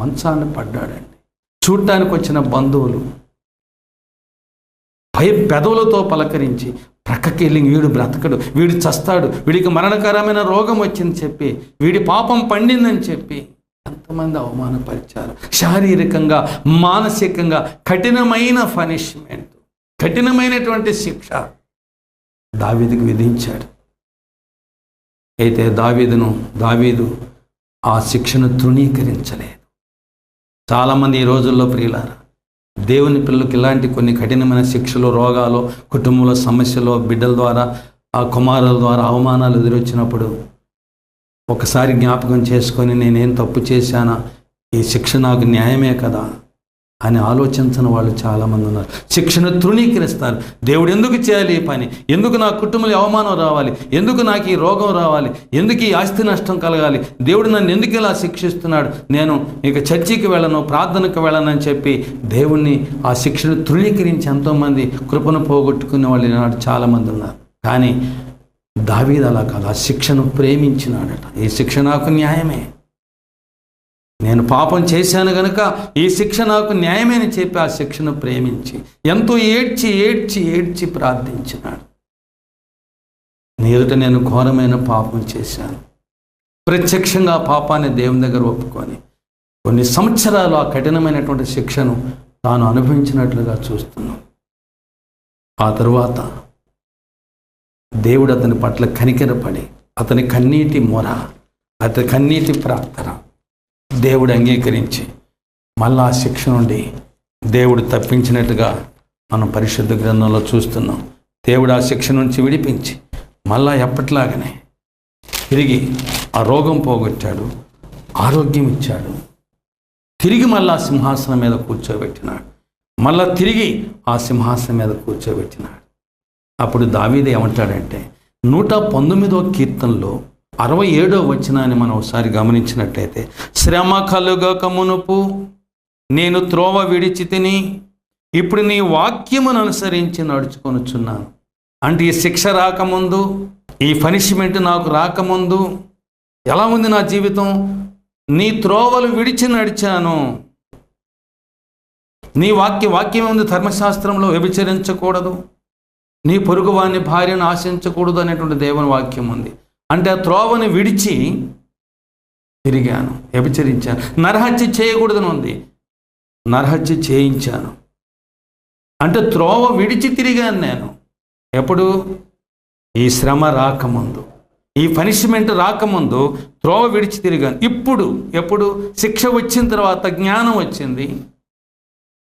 మంచాన్ని పడ్డాడండి. చూడటానికి వచ్చిన బంధువులు భయ పెదవులతో పలకరించి ప్రక్కకి వెళ్ళి వీడు బ్రతకడు వీడు చస్తాడు వీడికి మరణకరమైన రోగం వచ్చింది చెప్పి వీడి పాపం పండిందని చెప్పి ఎంతమంది అవమానపరిచారు. శారీరకంగా మానసికంగా కఠినమైన పనిష్మెంట్ కఠినమైనటువంటి శిక్ష దావీదుకు విధించాడు. అయితే దావీదును దావీదు ఆ శిక్షను తృణీకరించలేదు. చాలామంది ఈ రోజుల్లో ప్రియులారా దేవుని పిల్లలకు ఇలాంటి కొన్ని కఠినమైన శిక్షలు రోగాలు కుటుంబంలో సమస్యలు బిడ్డల ద్వారా ఆ కుమారుల ద్వారా అవమానాలు ఎదురొచ్చినప్పుడు ఒకసారి జ్ఞాపకం చేసుకొని నేనేం తప్పు చేశానా? ఈ శిక్ష నాకు న్యాయమే కదా? అని ఆలోచించిన వాళ్ళు చాలామంది ఉన్నారు. శిక్షను తృణీకరిస్తారు. దేవుడు ఎందుకు చేయాలి ఈ పని? ఎందుకు నా కుటుంబంలో అవమానం రావాలి? ఎందుకు నాకు ఈ రోగం రావాలి? ఎందుకు ఈ ఆస్తి నష్టం కలగాలి? దేవుడు నన్ను ఎందుకు ఇలా శిక్షిస్తున్నాడు? నేను ఇక చర్చికి వెళ్ళను ప్రార్థనకు వెళ్ళను అని చెప్పి దేవుణ్ణి ఆ శిక్షను తృణీకరించి ఎంతోమంది కృపను పోగొట్టుకునే వాళ్ళు ఈనాడు చాలామంది ఉన్నారు. కానీ దావీదు అలా కాదు. ఆ శిక్షను ప్రేమించినాడట. ఈ శిక్ష నాకు న్యాయమే. నేను పాపం చేశాను గనుక ఈ శిక్ష నాకు న్యాయమే అని చెప్పి ఆ శిక్షను ప్రేమించి ఎంతో ఏడ్చి ఏడ్చి ఏడ్చి ప్రార్థించినాడు. నీ నేను ఘోరమైన పాపం చేశాను. ప్రత్యక్షంగా పాపాన్ని దేవుని దగ్గర ఒప్పుకొని కొన్ని సంవత్సరాలు ఆ కఠినమైనటువంటి శిక్షను తాను అనుభవించినట్లుగా చూస్తున్నాం. ఆ తరువాత దేవుడు అతని పట్ల కనికరపడి అతని కన్నీటి మొర అతని కన్నీటి ప్రార్థన దేవుడు అంగీకరించి మళ్ళా ఆ శిక్ష నుండి దేవుడు తప్పించినట్టుగా మనం పరిశుద్ధ గ్రంథంలో చూస్తున్నాం. దేవుడు ఆ శిక్ష నుంచి విడిపించి మళ్ళా ఎప్పట్లాగనే తిరిగి ఆ రోగం పోగొట్టాడు ఆరోగ్యం ఇచ్చాడు. తిరిగి మళ్ళా సింహాసనం మీద కూర్చోబెట్టినాడు. మళ్ళా తిరిగి ఆ సింహాసనం మీద కూర్చోబెట్టినాడు. అప్పుడు దావీది ఏమంటాడంటే నూట పంతొమ్మిదో కీర్తనలో అరవై ఏడో వచనాన్ని మనం ఒకసారి గమనించినట్టయితే శ్రమ కలుగక మునుపు నేను త్రోవ విడిచి తిని ఇప్పుడు నీ వాక్యమును అనుసరించి నడుచుకొనుచున్నాను. అంటే ఈ శిక్ష రాకముందు ఈ పనిష్మెంట్ నాకు రాకముందు ఎలా ఉంది నా జీవితం? నీ త్రోవలు విడిచి నడిచాను. నీ వాక్య వాక్యం ఉంది ధర్మశాస్త్రంలో వ్యభిచరించకూడదు. నీ పొరుగువాని భార్యను ఆశించకూడదు అనేటువంటి దేవుని వాక్యం ఉంది. అంటే ఆ త్రోవని విడిచి తిరిగాను వ్యభిచరించాను. నరహత్య చేయకూడదని ఉంది. నరహత్య చేయించాను. అంటే త్రోవ విడిచి తిరిగాను నేను. ఎప్పుడు? ఈ శ్రమ రాకముందు. ఈ పనిష్మెంట్ రాకముందు త్రోవ విడిచి తిరిగాను. ఇప్పుడు? ఎప్పుడు? శిక్ష వచ్చిన తర్వాత జ్ఞానం వచ్చింది.